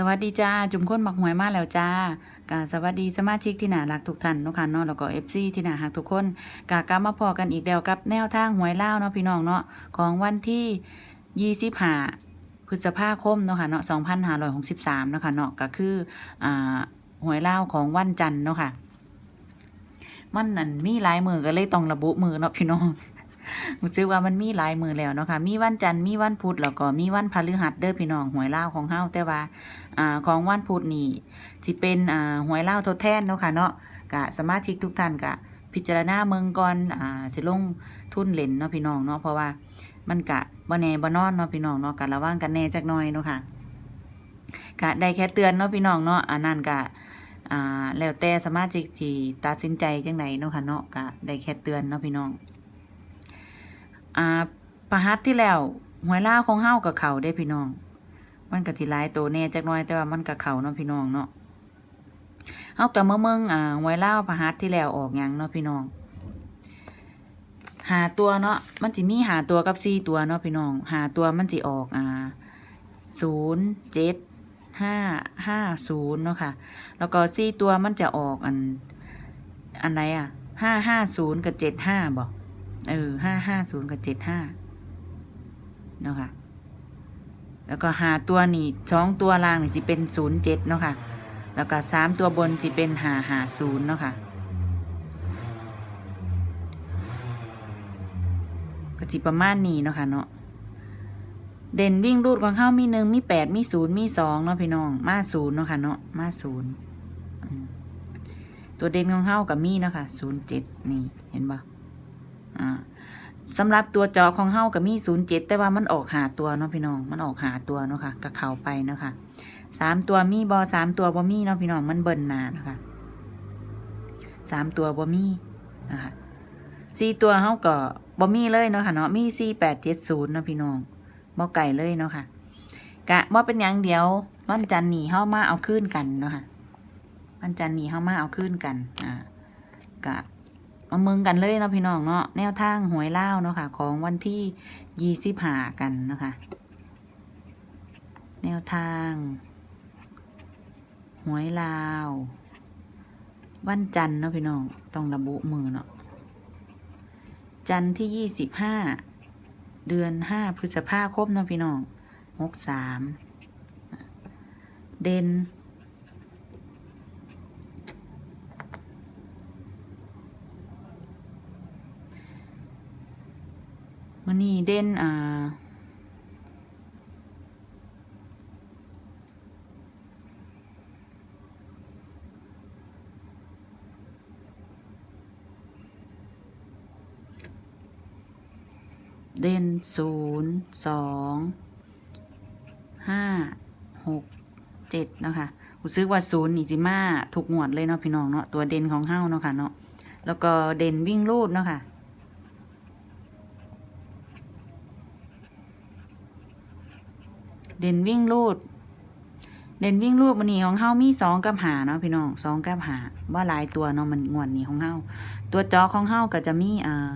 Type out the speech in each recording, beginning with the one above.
สวัสดีจ้า จุ่มค้นบักหวยมาแล้วจ้ากาสวัสดีสมาชิกที่น่ารักทุกท่านเนาะค่ะเนาะแล้วก็เอฟซีที่น่ารักทุกคนกากลับมาพอกันอีกแล้วกับแนวทางหวยเล่าเนาะพี่น้องเนาะของวันที่ยี่สิบห้าพฤษภาคมเนาะค่ะเนาะสองพันห้าร้อยหกสิบสามเนาะค่ะเนาะก็คืออ่าหวยเล่าของวันจันทร์เนาะค่ะมันนั่นมีหลายมือก็เลยต้องระบุมือเนาะพี่น้อง รู้สึกว่ามันมีหลายมือแล้วเนาะค่ะมีวันจันทร์มีวันพุธแล้วก็มีวันพฤหัสเด้อพี่น้องหวยเล่าของเฮาแต่ว่าอ่าของวันพุธนี่สิเป็นอ่าหวยเล่าทดแทนเนาะค่ะเนาะกะสมาชิกทุกท่านกะพิจารณาเมืองก่อนอ่าสิลงทุนเล่นเนาะพี่น้องเนาะเพราะว่ามันกะบ่แน่บ่นอนเนาะพี่น้องเนาะกะระวังกันแน่จักหน่อยเนาะค่ะกะได้แค่เตือนเนาะพี่น้องเนาะอันนั้นกะอ่าแล้วแต่สมาชิกสิตัดสินใจจังไดเนาะค่ะเนาะกะได้แค่เตือนเนาะพี่น้อง อ่าประหัสที่แล้วหวยล่าของเฮากับเขาได้พี่น้อง มันก็สิหลายตัวแน่จักหน่อยแต่ว่ามันกับเขาเนาะพี่น้องเนาะเฮากับเมื่อเมืองอ่าหวยล่าประหัสที่แล้วออกยังเนาะพี่น้องหาตัวเนาะมันสิมีหาตัวกับสี่ตัวเนาะพี่น้องหาตัวมันสิออกอ่าศูนย์เจ็ดห้าห้าศูนย์เนาะค่ะ แล้วก็สี่ตัวมันจะออกอัน อันไหนอะห้าห้าศูนย์กับเจ็ดห้าบอก เออห้าห้าศูนย์กับเจ็ดห้าเนาะค่ะ แล้วก็หาตัวนี่สองตัวล่างนี่สิเป็นศูนย์เจ็ดเนาะค่ะ แล้วก็สามตัวบนสิเป็นหาหาศูนย์เนาะค่ะ ก็จิประมาณนี้เนาะค่ะเนาะ เด่นวิ่งรูดของเข้ามีหนึ่งมีแปดมีศูนย์มีสองเนาะพี่น้อง มาศูนย์เนาะค่ะเนาะ มาศูนย์ตัวเด่นของเข้ากับมีเนาะค่ะศูนย์เจ็ดนี่เห็นปะ อ่าสำหรับตัวจอของเฮากับมีศูนย์เจ็ดแต่ว่ามันออกหาตัวเนาะพี่น้อง มันออกหาตัวเนาะค่ะกับเขาไปเนาะค่ะสามตัวมีบอสามตัวบ่มีเนาะพี่น้องมันเบิ่นนาเนาะค่ะสามตัวบ่มีนะคะสี่ตัวเฮาก็บ่มีเลยเนาะค่ะเนาะมีสี่แปดเจ็ดศูนย์เนาะพี่น้องบ่ไก่เลยเนาะค่ะกะบ่เป็นยังเดียววันจันทร์หนีเฮามาเอาคืนกันเนาะค่ะวันจันทร์หนีเฮามาเอาคืนกันอ่ากะ มาเมืองกันเลยเนาะพี่น้องเนาะแนวทางหวยเล่าเนาะค่ะ ของวันที่ยี่สิบห้ากันนะคะ แนวทางหวยลาว วันจันทร์เนาะพี่น้องต้องระบุมือเนาะจันทร์ที่ยี่สิบห้าเดือนห้าพฤษภาคมเนาะพี่น้องหกสามเด่น มันนี่เด่นอ่าเด่นศูนย์สองห้าหกเจ็ดเนาะคะรู้สึกว่าศูนย์นี่สิมาถูกหมวดเลยเนาะพี่น้องเนาะตัวเด่นของเฮ้าเนาะค่ะเนาะแล้วก็เด่นวิ่งรูดเนาะค่ะ เด่นวิ่งรูด เด่นวิ่งรูดมันนี่ของเฮามีสองกับหาเนาะพี่น้องสองกับหาว่าลายตัวเนาะมันงวดนี้ของเฮาตัวจอของเฮาก็จะมีอ่า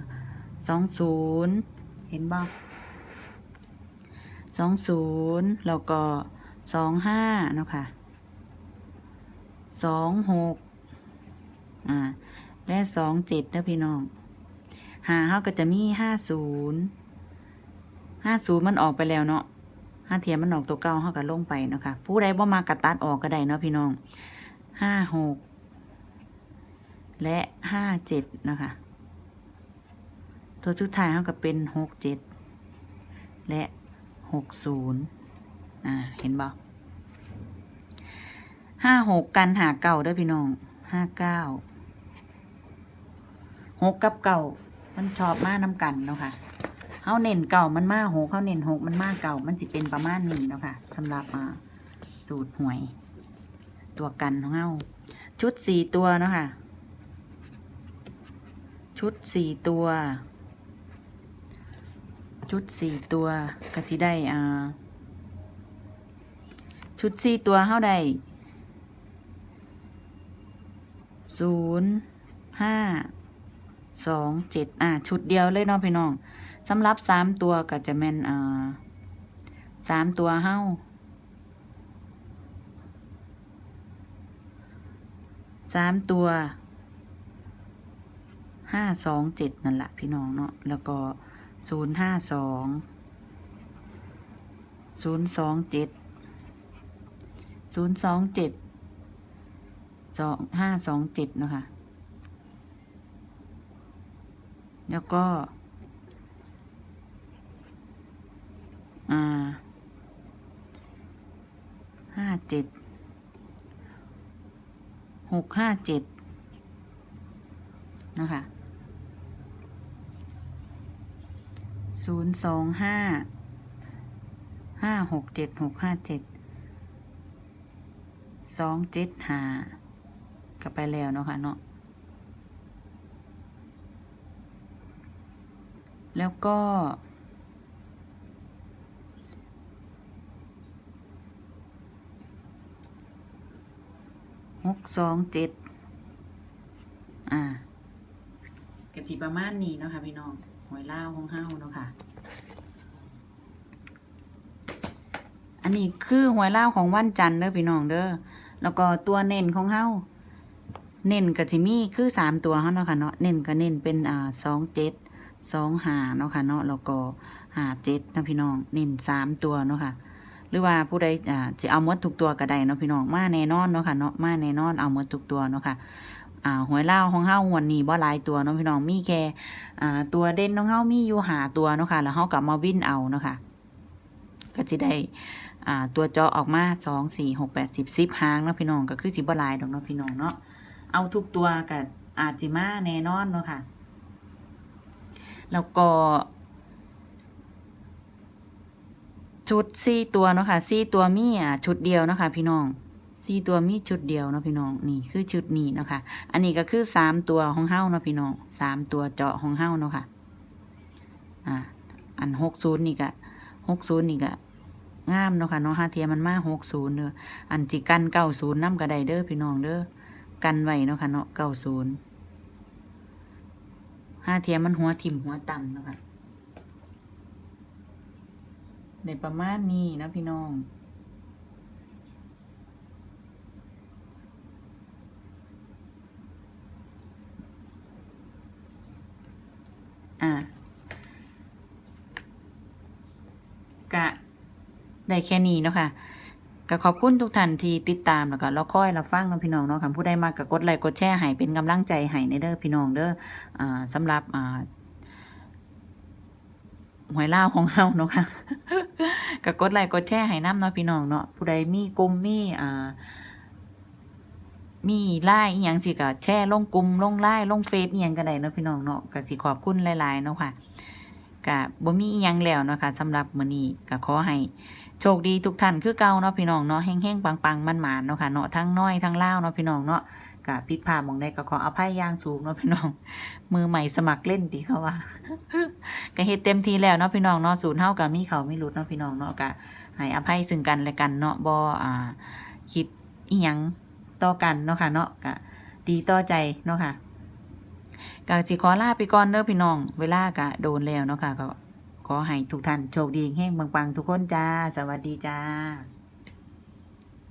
สองศูนย์เห็นบ้างสองศูนย์แล้วก็สองห้าเนาะค่ะสองหกอ่าและสองเจ็ดนะพี่น้องหาเฮาก็จะมีห้าศูนย์ห้าศูนย์มันออกไปแล้วเนาะ ห้าเทียมมันออกตัวเก้าเท่ากับลงไปเนาะคะผู้ใดบ่มากระตัดออกก็ได้เนาะพี่น้องห้าหกและห้าเจ็ดนะคะ ตัวสุดท้ายเท่ากับเป็นหกเจ็ดและหกศูนย์อ่าเห็นบ่ห้าหกกันหาเก่าด้อพี่น้องห้าเก้าหกกับเก่ามันชอบมากน้ำกันเนาะค่ะ เขาเน้นเก่ามันมากหกเขาเน้นหกมันมากเก่ามันจะเป็นประมาณนี้เนาะค่ะสำหรับสูตรหวย ตัวกันของเขาชุดสี่ตัวเนาะค่ะ ชุดสี่ตัว ชุดสี่ตัวก็สิได้อ่าชุดสี่ตัวเขาได้ศูนย์ห้า สองเจ็ดอะชุดเดียวเลยน้องพี่น้องสำหรับสามตัวก็จะแม่นอ่าสามตัวเฮ้าสามตัวห้าสองเจ็ดนั่นแหละพี่น้องเนาะแล้วก็ศูนย์ห้าสองศูนย์สองเจ็ดศูนย์สองเจ็ดสองห้าสองเจ็ดนะคะ แล้วก็ อ่าห้าเจ็ดหกห้าเจ็ดนะคะศูนย์สองห้าห้าหกเจ็ดหกห้าเจ็ดสองเจ็ดห้ากลับไปแล้วเนาะค่ะเนาะ แล้วก็ หกสองเจ็ด อ่ากะจิประมาณนี้เนาะค่ะพี่น้องหวยเล่าวของเฮาเนาะค่ะ อันนี้คือหวยเล่าของวันจันทร์เด้อพี่น้องเด้อ แล้วก็ตัวเน้นของเฮาเน้นกะจิมีคือสามตัวเฮาเนาะค่ะเนาะ เน้นก็เน้นเป็นอ่าสองเจ็ด สองหาเนาะค่ะเนาะแล้วก็หาเจ็ดนะพี่น้องเน้นสามตัวเนาะค่ะหรือว่าผู้ใดอ่าจะเอาหมดทุกตัวก็ได้เนาะพี่น้องมาแน่นอนเนาะค่ะเนาะมาแน่นอนเอาหมดทุกตัวเนาะค่ะอ่าหวยเล่าวของเฮาวันนี้บ่หลายตัวเนาะพี่น้องมีแค่อ่าตัวเด่นของเฮามีอยู่หาตัวเนาะค่ะแล้วเฮากับมาวิ่นเอาเนาะค่ะก็สิได้อ่าตัวเจาะออกมาสองสี่หกแปดสิบสิบหางเนาะพี่น้องก็คือสิบ่หลายดอกเนาะพี่น้องเนาะเอาทุกตัวก็อาจิมาแน่นอนเนาะค่ะ แล้วก็ ชุดสี่ตัวเนาะค่ะสี่ตัวมีอะชุดเดียวเนาะค่ะพี่น้องสี่ตัวมีชุดเดียวเนาะพี่น้องนี่คือชุดนี้เนาะค่ะ อันนี้ก็คือสามตัวของเฮ้าเนาะพี่น้องสามตัวเจาะของเฮ้าเนาะค่ะอ่าอันหกศูนย์นี่ก็หกศูนย์นี่ก็งามเนาะค่ะเนาะห้าเทียมันมาหกศูนย์เด้ออันจิกันเก้าศูนย์น้ำกระไดเด้อพี่น้องเด้อกันไว้เนาะค่ะเนาะเก้าศูนย์ ห้าเทียมันหัวทิ่มหัวต่ำนะค่ะในประมาณนี้นะพี่น้อง อะกะ ได้แค่นี้เนาะค่ะ ก็ขอบคุณทุกท่านที่ติดตามแล้วก็รอคอยรับฟังเนาะพี่น้องเนาะค่ะผู้ใดมากก็กดไลค์กดแชร์ให้เป็นกำลังใจให้ในเด้อพี่น้องเด้ออ่าสำหรับอ่าหวยเล่าของเฮาเนาะค่ะก็กดไลค์กดแชร์ให้น้ำเนาะพี่น้องเนาะผู้ใดมีกลุ่มมีอ่ามีไลน์อีหยังสิก็แชร์ลงกลุ่มลงไลน์ลงเฟซอีหยังก็ได้เนาะพี่น้องเนาะก็สิขอบคุณหลายๆเนาะค่ะก็บ่มีอีหยังแล้วเนาะค่ะสำหรับมื้อนี้ก็ขอให้ โชคดีทุกท่านคือเก่าเนาะพี่น้องเนาะแห้งๆปังๆมันหมานเนาะค่ะเนาะทั้งน้อยทั้งเล่าเนาะพี่น้องเนาะก็ผิดพลาดหมองใดก็ขออภัยย่างสูงเนาะพี่น้อง มือใหม่สมัครเล่นติเขาว่าก็เฮ็ดเต็มทีแล้วเนาะพี่น้องเนาะศูนย์เฮากับมีเขาไม่หลุดเนาะพี่น้องเนาะก็ให้อภัยซึ่งกันและกันเนาะบ่อ่า คิดอีหยังต่อกันเนาะค่ะเนาะก็ดีต่อใจเนาะค่ะก็สิขอลาไปก่อนเด้อพี่น้อง เวลาก็โดนแล้วเนาะค่ะก็ ขอให้ทุกท่านโชคดีแห่งปังๆทุกคนจ้า สวัสดีจ้า